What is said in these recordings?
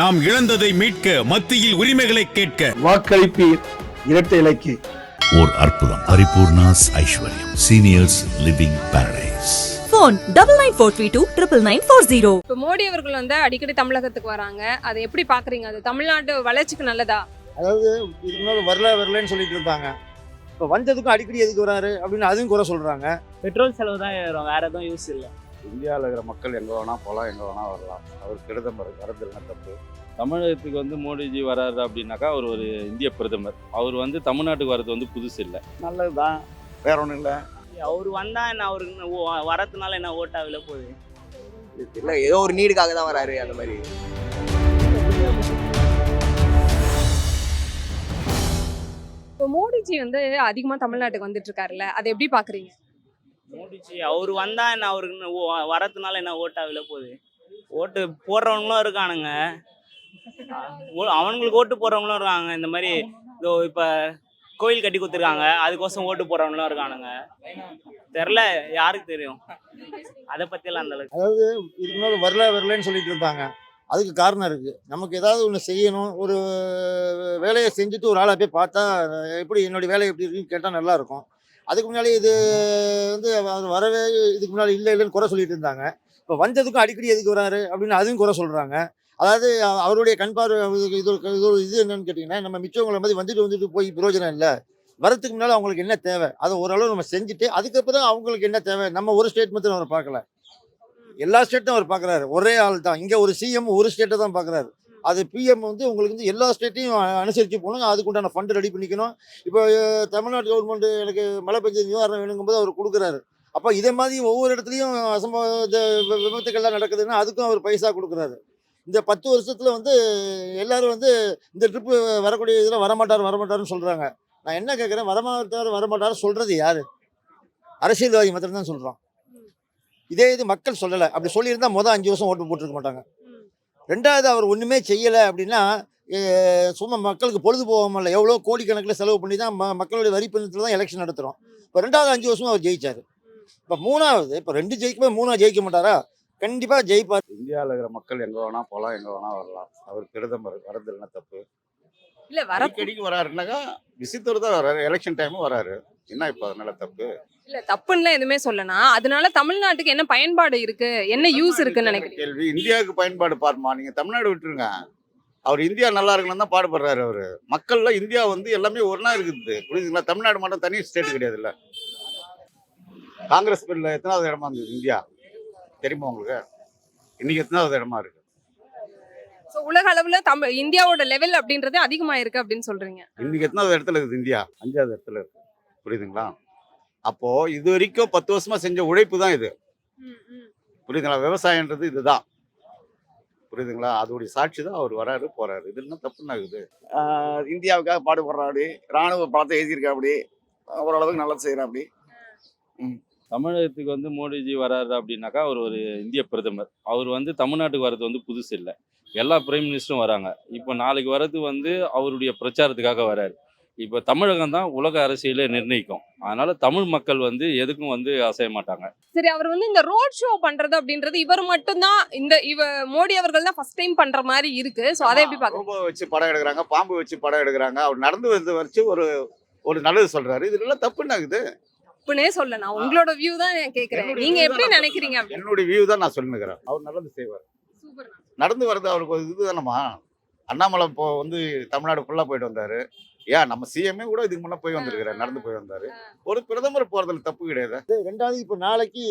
நாம் இழந்ததை மீட்க மத்தியில் உரிமைகளை கேட்க. வாக்களிப்பீர். இரட்டை இலக்கு. ஓர் அற்புதம். பரிபூர்ணாஸ் ஐஸ்வர்யம். Seniors living paradise phone double nine four three two triple nine four zero இப்போ மோடி அவர்கள் வந்து அடிக்கடி தமிழகத்துக்கு வராங்க. அதை எப்படி பாக்குறீங்க? அது தமிழ்நாட்டு வளர்ச்சிக்கு நல்லதா? அதாவது இதுக்கு முன்னாடி வரல வரலன்னு சொல்லிட்டு இருந்தாங்க. இப்போ வந்ததுக்கும் அடிக்கடி எதுக்கு வராரு அப்படின்னு அதுவும் குறை சொல்றாங்க. பெட்ரோல் செலவு தான் ஏறும். வேற எதுவும் யூஸ் இல்லை. இந்தியாவில் இருக்கிற மக்கள் எங்கே வேணால் போகலாம் எங்கே வேணால் வரலாம். அவர் பிரதமர் வரது என்ன தப்பு. தமிழகத்துக்கு வந்து மோடிஜி வராரு அப்படின்னாக்கா அவர் ஒரு இந்திய பிரதமர். அவர் வந்து தமிழ்நாட்டுக்கு வர்றது வந்து புதுசு இல்லை. நல்லது தான். வேற ஒன்றும் இல்லை. அவர் வந்தா என்ன அவருக்கு என்ன ஓ- வரதுனால என்ன ஓட்டாவில போகுது? இல்லை ஏதோ ஒரு நீடுக்காக தான் வராரு அந்த மாதிரி. இப்போ மோடிஜி வந்து அதிகமா தமிழ்நாட்டுக்கு வந்துட்டு இருக்காருல்ல அதை எப்படி பாக்குறீங்க? மோடிஜி அவர் வந்தா என்ன அவருக்கு என்ன ஓ- வரதுனால என்ன ஓட்டாவில போகுது? ஓட்டு போடுறவங்களும் இருக்கானுங்க. ஓ- அவனுங்களுக்கு ஓட்டு போடுறவங்களும் இருக்காங்க. இந்த மாதிரி இதோ இப்போ கோயில் கட்டி கொடுத்துருக்காங்க. அதுக்கோசம் ஓட்டு போடுறவங்களும் இருக்கானுங்க. தெரில யாருக்கு தெரியும்? அதை பற்றியெல்லாம் அந்த அளவுக்கு. அதாவது இதுக்கு முன்னாடி வரல வரலன்னு சொல்லிட்டு இருப்பாங்க. அதுக்கு காரணம் இருக்கு. நமக்கு ஏதாவது ஒன்று செய்யணும் ஒரு வேலையை செஞ்சுட்டு ஒரு ஆளை போய் பார்த்தா எப்படி என்னுடைய வேலை எப்படி இருக்குன்னு கேட்டால் நல்லா இருக்கும். அதுக்கு முன்னாடி இது வந்து அவர் வரவே இதுக்கு முன்னாடி இல்லை இல்லைன்னு குறை சொல்லிட்டு இருந்தாங்க. இப்போ வந்ததுக்கும் அடிக்கடி எதுக்கு வராரு அப்படின்னு அதுவும் குறை சொல்கிறாங்க அதாவது அவருடைய கண்பார்வை இது ஒரு- இது ஒரு இது என்னன்னு கேட்டிங்கன்னா நம்ம மிச்சவங்களை மாதிரி வந்துட்டு வந்துட்டு போய் பிரயோஜனம் இல்லை. வரதுக்கு முன்னால் அவங்களுக்கு என்ன தேவை? அதை ஓரளவு நம்ம செஞ்சுட்டு அதுக்கப்புறம் அவங்களுக்கு என்ன தேவை? நம்ம ஒரு ஸ்டேட் மட்டும் அவர் பார்க்கல. எல்லா ஸ்டேட்டும் அவர் பார்க்குறாரு. ஒரே ஆள் தான். இங்கே ஒரு சிஎம் ஒரு ஸ்டேட்டை தான் பார்க்குறாரு. அது பிஎம் வந்து உங்களுக்கு வந்து எல்லா ஸ்டேட்டையும் அனுசரித்து போகணும் அதுக்குண்டான ஃபண்டு ரெடி பண்ணிக்கணும். இப்போ தமிழ்நாடு கவர்மெண்ட் எனக்கு மழை பெஞ்ச நிவாரணம் வேணுங்கும்போது அவர் கொடுக்குறாரு. அப்போ இதே மாதிரி ஒவ்வொரு இடத்துலையும் அசம்ப விபத்துக்கள்லாம் நடக்குதுன்னா அதுக்கும் அவர் பைசா கொடுக்குறாரு. இந்த பத்து வருஷத்தில் வந்து எல்லாரும் வந்து இந்த ட்ரிப்பு வரக்கூடிய இதில் வரமாட்டார் வரமாட்டாருன்னு சொல்கிறாங்க நான் என்ன கேட்குறேன் வரமாட்டார் வரமாட்டார் சொல்கிறது யார்? அரசியல்வாதி மாத்திரம் தான் சொல்கிறான் இதே இது மக்கள் சொல்லலை. அப்படி சொல்லியிருந்தால் மொதல் அஞ்சு வருஷம் ஓட்டு போட்டிருக்க மாட்டாங்க. ரெண்டாவது அவர் ஒன்றுமே செய்யலை அப்படின்னா சும்மா மக்களுக்கு பொழுது போகாமல்ல எவ்வளோ கோடிக்கணக்கில் செலவு பண்ணி தான் ம மக்களுடைய வரி பணத்தில் தான் எலெக்ஷன் நடத்துகிறோம் இப்போ ரெண்டாவது அஞ்சு வருஷம் அவர் ஜெயிச்சார். இப்போ மூணாவது இப்போ ரெண்டு ஜெயிக்கும்போது மூணாவது ஜெயிக்க மாட்டாரா? கண்டிப்பாக ஜெயிப்பார். இந்தியாவில் இருக்கிற மக்கள் எங்கே வேணால் போகலாம் எங்கே வேணால் வரலாம். அவர் பிரதமர் வரது என்ன தப்பு? இல்ல வர அடிக்கடிக்கு வராருனாக்கா விசித்தர் தான் வராரு. எலெக்ஷன் டைமும் வராரு. என்ன இப்போ அதனால தப்பு? இல்ல தப்புன்னு எதுவுமே சொல்லனா. அதனால தமிழ்நாட்டுக்கு என்ன பயன்பாடு இருக்கு? என்ன யூஸ் இருக்குன்னு நினைக்கிறீங்க? கேள்வி. இந்தியாவுக்கு பயன்பாடு பாருமா நீங்கள் தமிழ்நாடு விட்டுருங்க. அவர் இந்தியா நல்லா இருக்கணும்னு தான் பாடுபடுறாரு அவர். மக்கள்ல இந்தியா வந்து எல்லாமே ஒன்றா இருக்குது. புரியுதுங்களா தமிழ்நாடு மட்டும் தனி ஸ்டேட் கிடையாதுல்ல. காங்கிரஸ் பில்ல எத்தனாவது இடமா இருந்தது இந்தியா? தெரியுமா உங்களுக்கு? இன்னைக்கு எத்தனாவது இடமா இருக்கு? ஸோ உலக அளவுல தமிழ் இந்தியாவோட லெவல் அப்படின்றது அதிகமா இருக்கு அப்படின்னு சொல்றீங்க. இன்னைக்கு எத்தனாவது இடத்துல இருக்குது இந்தியா? அஞ்சாவது இடத்துல இருக்கு. புரியுதுங்களா? அப்போ இது வரைக்கும் பத்து வருஷமா செஞ்ச உழைப்பு தான் இது புரியுதுங்களா? விவசாயன்றது இதுதான். புரியுதுங்களா? அதோடைய சாட்சி தான் அவர் வராரு போறாரு. இது என்ன தப்புன்னு ஆகுது? ஆஹ் இந்தியாவுக்காக பாடுபடுறாரு. ராணுவ படத்தை எழுதியிருக்கா அப்படி. ஓரளவுக்கு நல்லது செய்யறா அப்படி. தமிழகத்துக்கு வந்து மோடிஜி வராரு அப்படின்னாக்கா அவர் ஒரு இந்திய பிரதமர். அவர் வந்து தமிழ்நாட்டுக்கு வர்றது வந்து புதுசு இல்லை. எல்லா பிரைம் மினிஸ்டரும் வராங்க. இப்போ நாளைக்கு வர்றது வந்து அவருடைய பிரச்சாரத்துக்காக வராரு. இப்போ தமிழகம் தான் உலக அரசியலை நிர்ணயிக்கும். அதனால தமிழ் மக்கள் வந்து எதுக்கும் வந்து அசைய மாட்டாங்க. சரி அவர் வந்து இந்த ரோட் ஷோ பண்றது அப்படின்றது இவர் மட்டும்தான் இந்த இவ மோடி அவர்கள் தான் ஃபர்ஸ்ட் டைம் பண்ற மாதிரி இருக்கு. ஸோ அதை எப்படி ரோபோ வச்சு படம் எடுக்கிறாங்க பாம்பு வச்சு படம் எடுக்கிறாங்க. அவர் நடந்து வந்து வச்சு ஒரு ஒரு நல்லது சொல்றாரு. இது எல்லாம் தப்புன்னு ஆகுது அப்படின்னே சொல்ல நான் உங்களோட வியூ தான் நான் கேக்குறேன். என்னுடைய நீங்க view எப்படி நினைக்கிறீங்க என்னுடைய வியூ தான் நான் சொல்லுங்கிறேன் அவர் நல்லது செய்வார். சூப்பர் நடந்து வர்றது அவருக்கு இது தானம்மா அண்ணாமலை இப்போ வந்து தமிழ்நாடு ஃபுல்லாக போயிட்டு வந்தாரு. ஏன் நம்ம சிஎம்ஏ கூட இதுக்கு முன்னே போய் வந்திருக்கிறார் நடந்து போய் வந்தாரு. ஒரு பிரதமர் போறதுல தப்பு கிடையாது. ரெண்டாவது இப்போ நாளைக்கு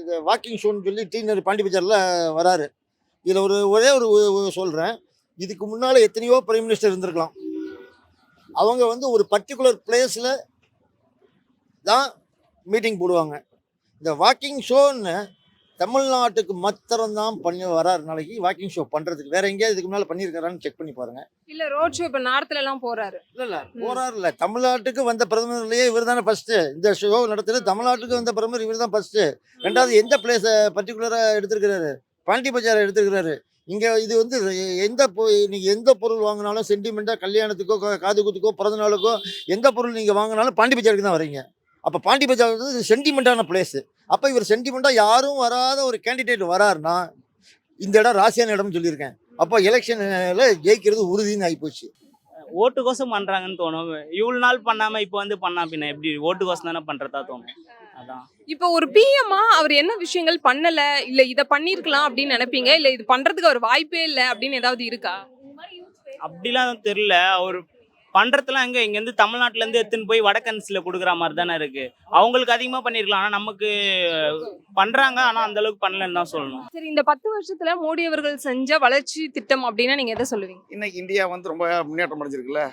இந்த வாக்கிங் ஷோன்னு சொல்லி டீனர் பாண்டி பஜாரில் வராரு. இதில் ஒரு ஒரே ஒரு சொல்கிறேன் இதுக்கு முன்னால் எத்தனையோ பிரைம் மினிஸ்டர் இருந்திருக்கலாம். அவங்க வந்து ஒரு பர்டிகுலர் பிளேஸில் தான் மீட்டிங் போடுவாங்க. இந்த வாக்கிங் ஷோன்னு தமிழ்நாட்டுக்கு மாத்திரம்தான் பண்ணி வராரு நாளைக்கு வாக்கிங் ஷோ பண்ணுறதுக்கு வேற எங்கேயாவது இதுக்கு முன்னால் பண்ணியிருக்காரான்னு செக் பண்ணி பாருங்க. இல்ல ரோட் ஷோ இப்ப நார்த்ல எல்லாம் போறாரு. இல்ல இல்ல போறாரு இல்ல தமிழ்நாட்டுக்கு வந்த பிரதமர்லயே இவர் தானே ஃபர்ஸ்ட் இந்த ஷோ நடத்துறது தமிழ்நாட்டுக்கு வந்த பிரதமர் இவர் தான் ஃபர்ஸ்ட் ரெண்டாவது எந்த பிளேஸை பர்டிகுலரா எடுத்திருக்கிறாரு? பாண்டி பஜார் எடுத்திருக்கிறாரு. இங்க இது வந்து எந்த நீங்க எந்த பொருள் வாங்கினாலும் சென்டிமெண்டா கல்யாணத்துக்கோ காது குத்துக்கோ பிறந்த நாளுக்கோ எந்த பொருள் நீங்க வாங்கினாலும் பாண்டி பஜாருக்கு தான் வரீங்க அப்ப பாண்டி பஜார் வந்து சென்டிமெண்டான பிளேஸ் அப்ப இவர் சென்டிமெண்டா யாரும் வராத ஒரு கேண்டிடேட் வராருன்னா இந்த இடம் ராசியான இடம்னு சொல்லியிருக்கேன். அப்போ எலெக்ஷனில் ஜெயிக்கிறது உறுதின்னு ஆகிப்போச்சு ஓட்டுக்கோசம் பண்றாங்கன்னு தோணும். இவ்வளவு நாள் பண்ணாம இப்போ வந்து பண்ணா பின்ன எப்படி? ஓட்டுக்கோசம் தானே பண்றதா தோணும். அதான். இப்போ ஒரு பிஎம்மா அவர் என்ன விஷயங்கள் பண்ணல? இல்ல இத பண்ணிருக்கலாம் அப்படின்னு நினைப்பீங்க? இல்ல இது பண்றதுக்கு அவர் வாய்ப்பே இல்ல அப்படின்னு ஏதாவது இருக்கா? அப்படிலாம் தெரியல. அவர் பண்றதுலாம் எங்க? இங்க இருந்து தமிழ்நாட்டுல இருந்து எடுத்துன்னு போய் வடக்கன்ஸ்ல கொடுக்குற மாதிரி தானே இருக்கு. அவங்களுக்கு அதிகமா பண்ணிருக்கலாம் ஆனா நமக்கு பண்றாங்க. ஆனா அந்த அளவுக்கு பண்ணலன்னு தான் சொல்லணும். சரி இந்த பத்து வருஷத்துல மோடி அவர்கள் செஞ்ச வளர்ச்சி திட்டம் அப்படின்னா நீங்க எதை சொல்லுவீங்க? இன்னைக்கு இந்தியா வந்து ரொம்ப முன்னேற்றம் அடைஞ்சிருக்குல்ல?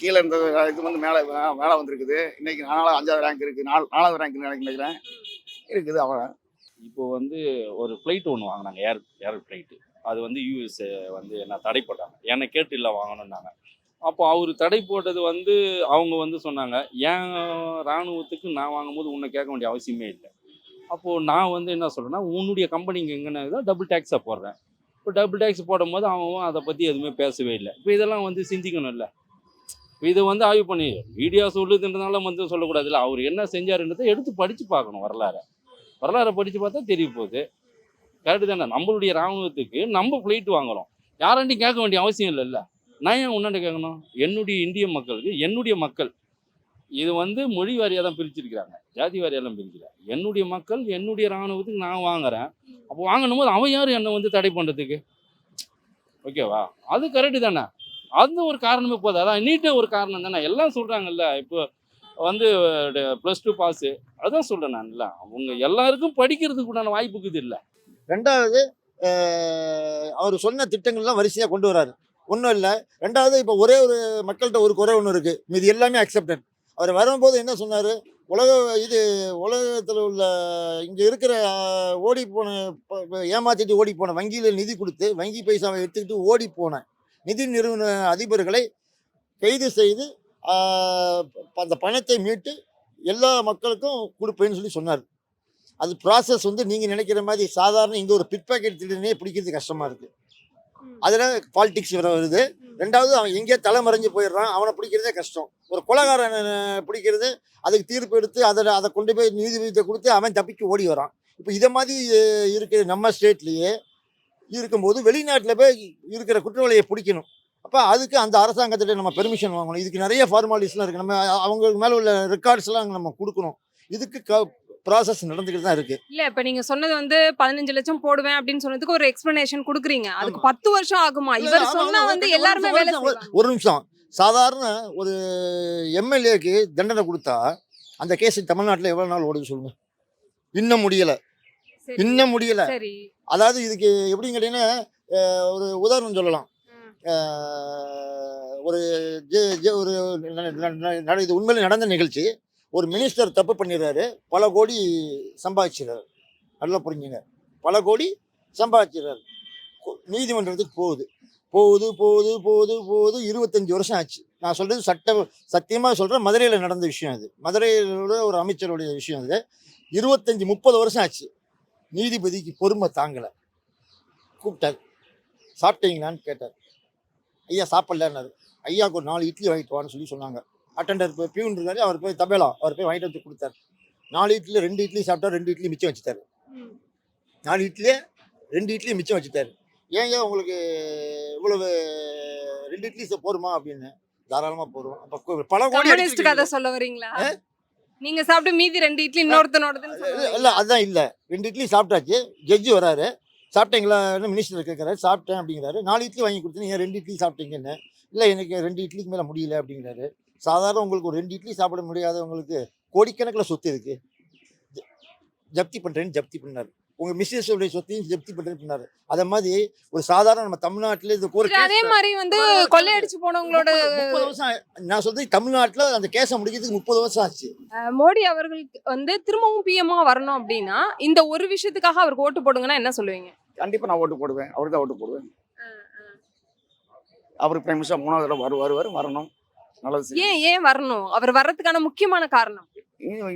கீழே இருந்த இது வந்து மேலே மேலே வந்திருக்குது. இன்னைக்கு நாலாவது அஞ்சாவது ரேங்க் இருக்கு. நாலு நாலாவது ரேங்க் நினைக்கிறேன் இருக்குது அவன் இப்போ வந்து ஒரு ஃப்ளைட் ஒன்று வாங்கினாங்க. ஏர் ஏர் ஃப்ளைட்டு அது வந்து யூஎஸ் வந்து என்ன தடை போட்டாங்க என்னை கேட்டு இல்லை வாங்கணுன்னாங்க அப்போ அவர் தடை போட்டது வந்து அவங்க வந்து சொன்னாங்க என் இராணுவத்துக்கு நான் வாங்கும்போது உன்னை கேட்க வேண்டிய அவசியமே இல்லை. அப்போது நான் வந்து என்ன சொல்கிறேன்னா உன்னுடைய கம்பெனிக்கு எங்கன்னா டபுள் டேக்ஸாக போடுறேன். இப்போ டபுள் டேக்ஸ் போடும்போது அவன் அதை பற்றி எதுவுமே பேசவே இல்லை. இப்போ இதெல்லாம் வந்து சிந்திக்கணும்ல. இல்லை இதை வந்து ஆய்வு பண்ணி மீடியா சொல்லுதுன்றதுனால வந்து சொல்லக்கூடாதுல்ல அவர் என்ன செஞ்சாருன்றதை எடுத்து படித்து பார்க்கணும் வரலாறை. வரலாறை படித்து பார்த்தா தெரிய போகுது. கரெக்டு தானே? நம்மளுடைய இராணுவத்துக்கு நம்ம ஃப்ளைட் வாங்குகிறோம் யாராண்டையும் கேட்க வேண்டிய அவசியம் இல்லைல்ல. நான் ஏன் உன்னாண்ட கேட்கணும்? என்னுடைய இந்திய மக்களுக்கு என்னுடைய மக்கள். இது வந்து மொழி வாரியாக தான் பிரிச்சிருக்கிறாங்க. ஜாதி வாரியெல்லாம் பிரிக்கல என்னுடைய மக்கள் என்னுடைய இராணுவத்துக்கு நான் வாங்குறேன். அப்போ வாங்கணும் போது அவன் யார்? என்னை வந்து தடை பண்ணுறதுக்கு ஓகேவா அது கரெக்டு தானே. அது ஒரு காரணமே போதும். அதான் நீட்டே ஒரு காரணம் தானே. எல்லாம் சொல்கிறாங்கல்ல இப்போ வந்து ப்ளஸ் டூ பாஸு அதான் சொல்கிறேன் நான் இல்லை அவங்க எல்லாருக்கும் படிக்கிறதுக்கு உண்டான வாய்ப்புக்கு இல்லை. ரெண்டாவது அவர் சொன்ன திட்டங்கள்லாம் வரிசையாக கொண்டு வராரு ஒன்றும் இல்லை. ரெண்டாவது இப்போ ஒரே ஒரு மக்கள்கிட்ட ஒரு குறை ஒன்று இருக்குது மீது எல்லாமே அக்செப்டட் அவர் வரும்போது என்ன சொன்னார்? உலக இது உலகத்தில் உள்ள இங்கே இருக்கிற ஓடி போன ப- ஓடி போன வங்கியில் நிதி கொடுத்து வங்கி பைசாவை எடுத்துக்கிட்டு ஓடி போன நிதி நிறுவன அதிபர்களை கைது செய்து அந்த பணத்தை மீட்டு எல்லா மக்களுக்கும் கொடுப்பேன்னு சொல்லி சொன்னார். அது ப்ராசஸ் வந்து நீங்கள் நினைக்கிற மாதிரி சாதாரண இங்கே ஒரு பிட் பேக்கெட் திருடனே பிடிக்கிறது கஷ்டமாக இருக்குது அதில் பாலிடிக்ஸ் வர வருது. ரெண்டாவது அவன் எங்கேயோ தலைமறைஞ்சு போயிடுறான். அவனை பிடிக்கிறதே கஷ்டம். ஒரு கொலகாரன் பிடிக்கிறது அதுக்கு தீர்ப்பு எடுத்து அதை அதை கொண்டு போய் நீதிபதியத்தை கொடுத்து அவன் தப்பிக்கு ஓடி வரான். இப்போ இதை மாதிரி இருக்கிற நம்ம ஸ்டேட்லேயே இருக்கும்போது வெளிநாட்டில் போய் இருக்கிற குற்றவாளியை பிடிக்கணும். அப்போ அதுக்கு அந்த அரசாங்கத்திட்ட நம்ம பெர்மிஷன் வாங்கணும். இதுக்கு நிறைய ஃபார்மாலிட்டிஸ்லாம் இருக்குது நம்ம அவங்களுக்கு மேலே உள்ள ரெக்கார்ட்ஸ்லாம் நம்ம கொடுக்கணும். இதுக்கு க ப்ராசஸ் நடந்துக்கிட்டு தான் இருக்குது இல்ல இப்ப நீங்க சொன்னது வந்து பதினஞ்சு லட்சம் போடுவேன் அப்படின்னு சொன்னதுக்கு ஒரு எக்ஸ்பிளனேஷன் கொடுக்குறீங்க. அதுக்கு. பத்து வருஷம் ஆகுமா? இவர் சொன்னா வந்து எல்லாருமே வேலை ஒரு நிமிஷம், செய்வாங்க. ஒரு நிமிஷம். சாதாரண ஒரு எம்எல்ஏக்கு தண்டனை கொடுத்தா அந்த கேஸ் தமிழ்நாட்டில் எவ்வளோ நாள் ஓடுது சொல்லுங்க. இன்னும் முடியல. சரி. இன்னும் முடியல. சரி. அதாவது இதுக்கு எப்படின்னு கேட்டீங்கன்னா அஹ், ஒரு உதாரணம் சொல்லலாம். அஹ், ஒரு ஜெ- ஜெ- ஒரு ந- ந- ந- நட- இது உண்மையில நடந்த நிகழ்ச்சி. ஒரு மினிஸ்டர் தப்பு பண்ணிடுறாரு பல கோடி சம்பாதிச்சிடுறாரு. நல்லா புரிஞ்சுங்க. பல கோடி சம்பாதிச்சிடுறாரு. நீதிமன்றத்துக்கு போகுது. போகுது போகுது போகுது போகுது. இருபத்தஞ்சி வருஷம் ஆச்சு. நான் சொல்கிறது சட்ட சத்தியமாக சொல்கிறேன் மதுரையில் நடந்த விஷயம் அது. மதுரையில் ஒரு அமைச்சருடைய விஷயம் அது. இருபத்தஞ்சி முப்பது வருஷம் ஆச்சு. நீதிபதிக்கு பொறுமை தாங்கலை. கூப்பிட்டார். சாப்பிட்டீங்களான்னு கேட்டார். ஐயா சாப்பிட்லன்னாரு. ஐயாவுக்கு ஒரு நாலு இட்லி வாங்கிட்டு வான்னு சொல்லி சொன்னாங்க. அட்டண்டர் போய் பியூன் இருக்காரு அவர் போய் தபேலா அவர் போய் வாங்கிட்டு வந்து கொடுத்தாரு. நாலு இட்லி ரெண்டு இட்லி சாப்பிட்டா ரெண்டு இட்லி மிச்சம் வச்சுட்டாரு. நாலு இட்லியே ரெண்டு இட்லி மிச்சம் வச்சுட்டாரு. ஏன் உங்களுக்கு இவ்வளவு ரெண்டு இட்லி போருமா அப்படின்னு தாராளமா போடுவோம். அப்ப பல கோடி. கதை சொல்ல வரீங்களா? நீங்க சாப்பிட்டு மீதி ரெண்டு இட்லி இன்னொருத்தனோடதுன்னு இல்ல, சொல்ல இல்ல அதுதான் இல்ல. ரெண்டு இட்லி சாப்பிட்டாச்சு ஜட்ஜி வராரு. சாப்பிட்டீங்களா? மினிஸ்டர் கேட்குறாரு சாப்பிட்டேன் அப்படிங்கிறாரு. நாலு இட்லி வாங்கி கொடுத்தீங்க ஏன் ரெண்டு இட்லி சாப்பிட்டீங்கன்னு? இல்லை எனக்கு ரெண்டு இட்லிக்கு மேலே முடியல அப்படிங்கிறாரு. சாதாரண உங்களுக்கு ஒரு ரெண்டு இட்லி சாப்பிட முடியாதவங்களுக்கு கோடிக்கணக்கில் சொத்து இருக்கு ஜ- ஜப்தி பண்ணுறேன்னு ஜப்தி பண்ணாரு. உங்க மிஸ்ஸஸ் உடைய சொத்தையும் ஜப்தி பண்ணுறேன்னு பண்ணாரு. அதை மாதிரி ஒரு சாதாரண நம்ம தமிழ்நாட்டில் இது ஒரு அதே மாதிரி வந்து கொள்ளையடிச்சு போனவங்களோட முப்பது- வருஷம் நான் சொல்றது தமிழ்நாட்டில் அந்த கேஸை முடிக்கிறதுக்கு முப்பது வருஷம் ஆச்சு. மோடி அவர்களுக்கு வந்து திரும்பவும் பிஎம்மா வரணும் அப்படின்னா இந்த ஒரு விஷயத்துக்காக அவருக்கு ஓட்டு போடுங்கன்னா என்ன சொல்லுவீங்க? கண்டிப்பாக நான் ஓட்டு போடுவேன். அவருக்கு தான் ஓட்டு போடுவேன். அவர் பிரைம் மினிஸ்டர் மூணாவது வருவார் வரணும். நல்லது. ஏன் ஏன் வரணும்? அவர் வர்றதுக்கான முக்கியமான காரணம்.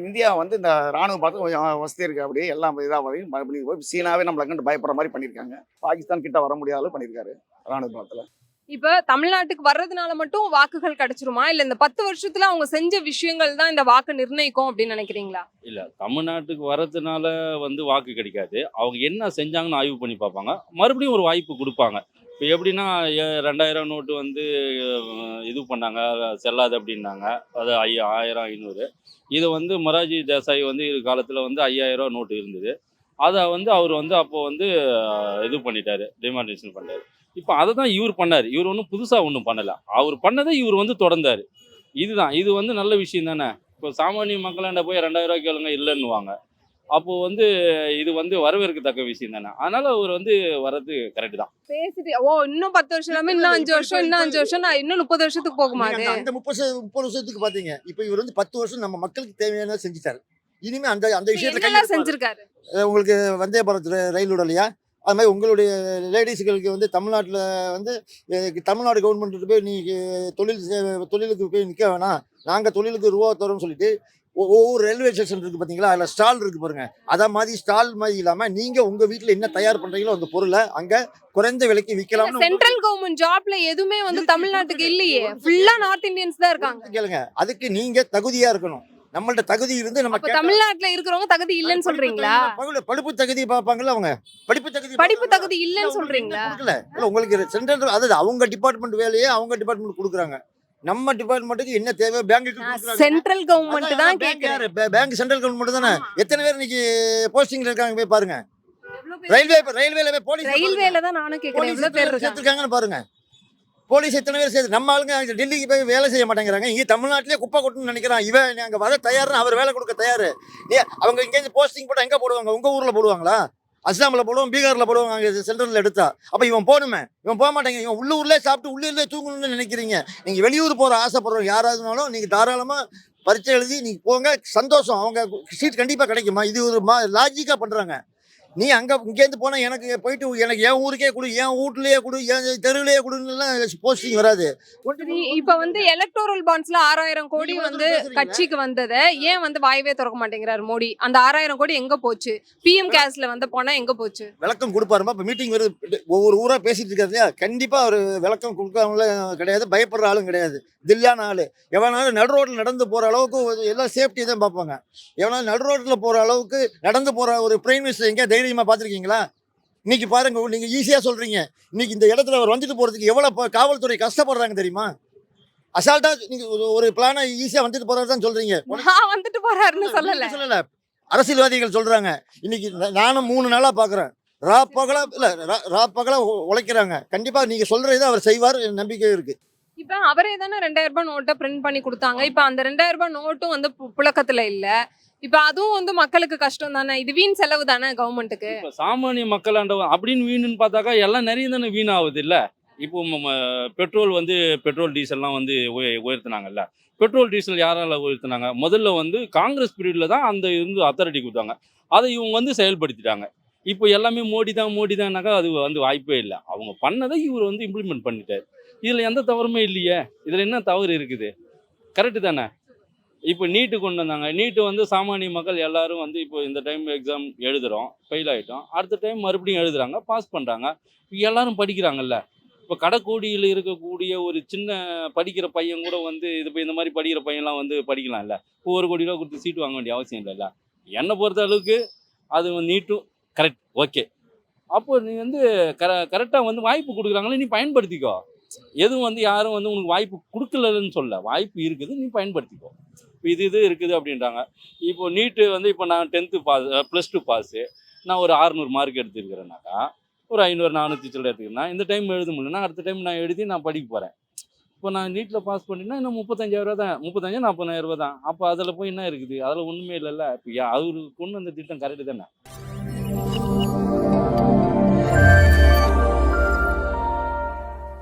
இந்தியா வந்து இந்த ராணுவ பார்த்து கொஞ்சம் வசதி இருக்கு அப்படியே எல்லாம் இதாக வரையும் பண்ணி போய் சீனாவே நம்மளை கண்டு பயப்படுற மாதிரி பண்ணியிருக்காங்க. பாகிஸ்தான் கிட்ட வர முடியாத அளவு பண்ணியிருக்காரு ராணுவ பலத்தில் இப்ப தமிழ்நாட்டுக்கு வர்றதுனால மட்டும் வாக்குகள் கிடைச்சிருமா? இல்ல இந்த பத்து வருஷத்துல அவங்க செஞ்ச விஷயங்கள் தான் இந்த வாக்கு நிர்ணயிக்கும் அப்படின்னு நினைக்கிறீங்களா? இல்லை தமிழ்நாட்டுக்கு வரதுனால வந்து வாக்கு கிடைக்காது. அவங்க என்ன செஞ்சாங்கன்னு ஆய்வு பண்ணி பார்ப்பாங்க. மறுபடியும் ஒரு வாய்ப்பு கொடுப்பாங்க. இப்போ எப்படின்னா ரெண்டாயிரம் நோட்டு வந்து இது பண்ணாங்க. செல்லாது அப்படின்னாங்க. அது ஐ ஆயிரம் ஐநூறு. இது வந்து மொராஜி தேசாய் வந்து இது காலத்தில் வந்து ஐயாயிரம் நோட்டு இருந்தது. அதை வந்து அவர் வந்து அப்போ வந்து இது பண்ணிட்டாரு. டிமாண்டேஷன் பண்ணார் இப்போ அதை தான் இவர் பண்ணார். இவர் ஒன்றும் புதுசாக ஒன்றும் பண்ணலை. அவர் பண்ணதை இவர் வந்து தொடர்ந்தார். இதுதான். இது வந்து நல்ல விஷயம் தானே. இப்போ சாமானிய மக்களாண்ட போய் ரெண்டாயிரம் ரூபாய் கேளுங்க இல்லைன்னுவாங்க. அப்போ வந்து இது வந்து வரவேற்கத்தக்க விஷயம் தானே. அதனால அவர் வந்து வர்றது கரெக்ட் தான். பேசிட்டு ஓ இன்னும் பத்து வருஷம் இல்லாம இன்னும் அஞ்சு வருஷம் இன்னும் அஞ்சு வருஷம் நான் இன்னும் முப்பது வருஷத்துக்கு போகுமா நீங்க அது? அந்த- முப்பது முப்பது வருஷத்துக்கு பாத்தீங்க. இப்ப இவர் வந்து பத்து வருஷம் நம்ம மக்களுக்கு தேவையான செஞ்சுட்டாரு. இனிமே அந்த அந்த விஷயத்துல. செஞ்சிருக்காரு? உங்களுக்கு வந்தே பாரத் ரயில் விடலையா அது மாதிரி உங்களுடைய லேடிஸுகளுக்கு வந்து தமிழ்நாட்டில் வந்து தமிழ்நாடு கவர்மெண்ட் போய் நீ தொழில் தொழிலுக்கு போய் நிற்க வேணாம். நாங்கள் தொழிலுக்கு ரூபா தரோம்னு சொல்லிட்டு ஒவ்வொரு ரயில்வே ஸ்டேஷன் இருக்கு பார்த்தீங்களா அதில் ஸ்டால் இருக்கு பாருங்க. அத மாதிரி ஸ்டால் மாதிரி இல்லாமல் நீங்கள் உங்கள் வீட்டில் என்ன தயார் பண்ணுறீங்களோ அந்த பொருளை அங்கே குறைந்த விலைக்கு விற்கலாம்னு சென்ட்ரல் கவர்மெண்ட் ஜாப்ல எதுவுமே வந்து தமிழ்நாட்டுக்கு இல்லையே. ஃபுல்லா நார்த் இந்தியன்ஸ் தான் இருக்காங்க. கேளுங்க. அதுக்கு நீங்கள் தகுதியாக இருக்கணும். நம்மள்ட்ட தகுதி இருந்து நம்ம தமிழ்நாட்டுல இருக்கிறவங்க தகுதி இல்லைன்னு சொல்றீங்களா? படிப்பு- தகுதி பார்ப்பாங்கல்ல அவங்க. படிப்பு தகுதி படிப்பு? தகுதி இல்லைன்னு சொல்றீங்களா? உங்களுக்கு சென்ட்ரல் அதாவது அவங்க டிபார்ட்மெண்ட் வேலையே அவங்க டிபார்ட்மெண்ட் கொடுக்குறாங்க. நம்ம டிபார்ட்மெண்ட்டுக்கு என்ன தேவை? பேங்குக்கு சென்ட்ரல் கவர்மெண்ட் தான் கேக்குறேன். பேங்க் சென்ட்ரல் கவர்மெண்ட் தானே. எத்தனை பேர் இன்னைக்கு போஸ்டிங்ல இருக்காங்க போய் பாருங்க. ரயில்வே ரயில்வேல போய் போலீஸ் ரயில்வேல தான் நானும் கேக்குறேன். போலீஸ் எவ்வளவு பேர் சேர்த்துருக்காங்கன்னு பாருங்க. போலீஸ் எத்தனை பேர் சேர்த்து நம்ம ஆளுங்க டெல்லிக்கு போய் வேலை செய்ய மாட்டேங்கிறாங்க. இங்க தமிழ்நாட்டிலே குப்பை கொட்டுன்னு நினைக்கிறான். இவன் அங்க வர தயார்னு அவர் வேலை கொடுக்க தயாரு. நீ அவங்க இங்கேருந்து போஸ்டிங் போட்டா எங்க போடுவாங்க? உங்க ஊர்ல போடுவாங்களா? அஸ்ஸாமில் போடுவோம் பீகாரில் போடுவோம் அங்கே சென்ட்ரல் எடுத்தா. அப்போ இவன் போகணுமே இவன் போக மாட்டேங்க. இவன் உள்ளூர்லேயே சாப்பிட்டு உள்ளூர்லேயே தூங்கணும்னு நினைக்கிறீங்க. நீங்கள் வெளியூர் போகிற ஆசைப்படுறோம் யாராவதுனாலும் நீங்கள் தாராளமாக பரீட்சை எழுதி நீங்கள் போங்க. சந்தோஷம். அவங்க சீட் கண்டிப்பாக கிடைக்குமா? இது ஒரு மா லாஜிக்காக பண்ணுறாங்க நீ அங்க இங்கேருந்து போனா எனக்கு போயிட்டு எனக்கு என் ஊருக்கே கொடு என் வீட்லயே கொடு என் தெருவிலேயே கொடுலாம் போஸ்டிங் வராது. இப்ப வந்து எலக்டோரல் பாண்ட்ஸ்ல ஆறாயிரம் கோடி வந்து. கட்சிக்கு வந்ததை ஏன் வந்து வாயவே திறக்க மாட்டேங்கிறாரு மோடி? அந்த ஆறாயிரம் கோடி எங்க போச்சு? பிஎம் கேஸ்ல வந்து போனா எங்க போச்சு? விளக்கம் கொடுப்பாருமா? இப்போ மீட்டிங் வருது. ஒவ்வொரு ஊரா பேசிட்டு இருக்காரு இல்லையா? கண்டிப்பா அவர் விளக்கம் கொடுக்காமல கிடையாது. பயப்படுற ஆளும் கிடையாது. தில்லான ஆளு. எவனாலும் நடு ரோட்ல நடந்து போற அளவுக்கு ஒரு- எல்லாம் சேஃப்டி தான் பார்ப்பாங்க. எவனாலும் நடு ரோட்ல போற அளவுக்கு நடந்து போற ஒரு பிரைம் மினிஸ்டர் எங்கேயா தைரியமா பார்த்திருக்கீங்களா? இன்னைக்கு பாருங்க நீங்க ஈஸியா சொல்றீங்க. இன்னைக்கு இந்த இடத்துல அவர் வந்துட்டு போறதுக்கு எவ்வளவு ப- காவல்துறை கஷ்டப்படுறாங்க தெரியுமா? அசால்ட்டா நீங்க ஒரு- பிளான ஈஸியா வந்துட்டு போறாரு தான் சொல்றீங்க வந்துட்டு போறாருன்னு சொல்லல. சொல்லல அரசியல்வாதிகள் சொல்றாங்க. இன்னைக்கு நானும் மூணு நாளா பாக்குறேன். ரா பகலா இல்ல ரா- ரா பகலா உ- உழைக்கிறாங்க. கண்டிப்பா நீங்க சொல்றதை அவர் செய்வார் நம்பிக்கை இருக்கு. இப்ப அவரே தானே ரெண்டாயிரம் ரூபாய் நோட்டை பிரிண்ட் பண்ணி கொடுத்தாங்க. இப்ப அந்த ரெண்டாயிரம் ரூபாய் நோட்டும் வந்து புழக்கத்துல இல்ல. இப்ப அதுவும் வந்து மக்களுக்கு கஷ்டம் தானே? இது வீண் செலவு தானே கவர்மெண்ட்டுக்கு இப்போ சாமானிய மக்களாண்ட அப்படின்னு வீணுன்னு பார்த்தாக்கா எல்லாம் நிறைய தானே வீணாகுது இல்லை இப்போ பெட்ரோல் வந்து பெட்ரோல் டீசல்லாம் வந்து உயர்த்தினாங்கல்ல? பெட்ரோல் டீசல் யாரால உயர்த்தினாங்க? முதல்ல வந்து காங்கிரஸ் பீரியடில் தான் அந்த இருந்து அத்தாரிட்டி கொடுத்தாங்க. அதை இவங்க வந்து செயல்படுத்திட்டாங்க. இப்போ எல்லாமே மோடி தான் மோடி தான்னாக்கா அது வந்து வாய்ப்பே இல்லை. அவங்க பண்ணதை இவர் வந்து இம்ப்ளிமெண்ட் பண்ணிட்டார். இதில் எந்த தவறுமே இல்லையே. இதில் என்ன தவறு இருக்குது? கரெக்டு தானே? இப்போ நீட்டு கொண்டு வந்தாங்க. நீட்டு வந்து சாமானிய மக்கள் எல்லாரும் வந்து இப்போ இந்த டைம் எக்ஸாம் எழுதுகிறோம் ஃபெயில் ஆகிட்டோம் அடுத்த டைம் மறுபடியும் எழுதுறாங்க. பாஸ் பண்ணுறாங்க எல்லாரும் படிக்கிறாங்கல்ல. இப்போ கடைக்கோடியில் இருக்கக்கூடிய ஒரு சின்ன படிக்கிற பையன் கூட வந்து இது இப்போ இந்த மாதிரி படிக்கிற பையன்லாம் வந்து படிக்கலாம்ல. இப்போ ஒரு கோடி ரூபா கொடுத்து சீட்டு வாங்க வேண்டிய அவசியம் இல்லைல்ல. என்னை பொறுத்த அளவுக்கு அது நீட்டும் கரெக்ட் ஓகே அப்போ நீ வந்து கர கரெக்டாக வந்து வாய்ப்பு கொடுக்குறாங்களே நீ பயன்படுத்திக்கோ. எதுவும் வந்து யாரும் வந்து உனக்கு வாய்ப்பு கொடுக்கலன்னு சொல்ல. வாய்ப்பு இருக்குது. நீ பயன்படுத்திக்கோ. இது இது இருக்குது அப்படின்றாங்க. இப்போ நீட்டு வந்து இப்போ நான் tenth pass plus two pass நான் ஒரு அறுநூறு மார்க் எடுத்துருக்கிறேன்னாக்கா ஒரு ஐநூறு நானூற்றி சில்லற எடுத்துக்கிறேன்னா இந்த டைம் எழுத முடியலன்னா அடுத்த டைம் நான் எழுதி நான் படிக்க போகிறேன் இப்போ நான் நீட்டில் பாஸ் பண்ணினா இன்னும் முப்பத்தஞ்சாயிரம் தான் முப்பத்தஞ்சு நாற்பதாயிரம் ரூபா தான். அப்போ அதில் போய் என்ன இருக்குது? அதில் ஒன்றுமே இல்லைல்ல. இப்போ அவருக்கு கொண்டு அந்த திட்டம் கரெக்டு தானே?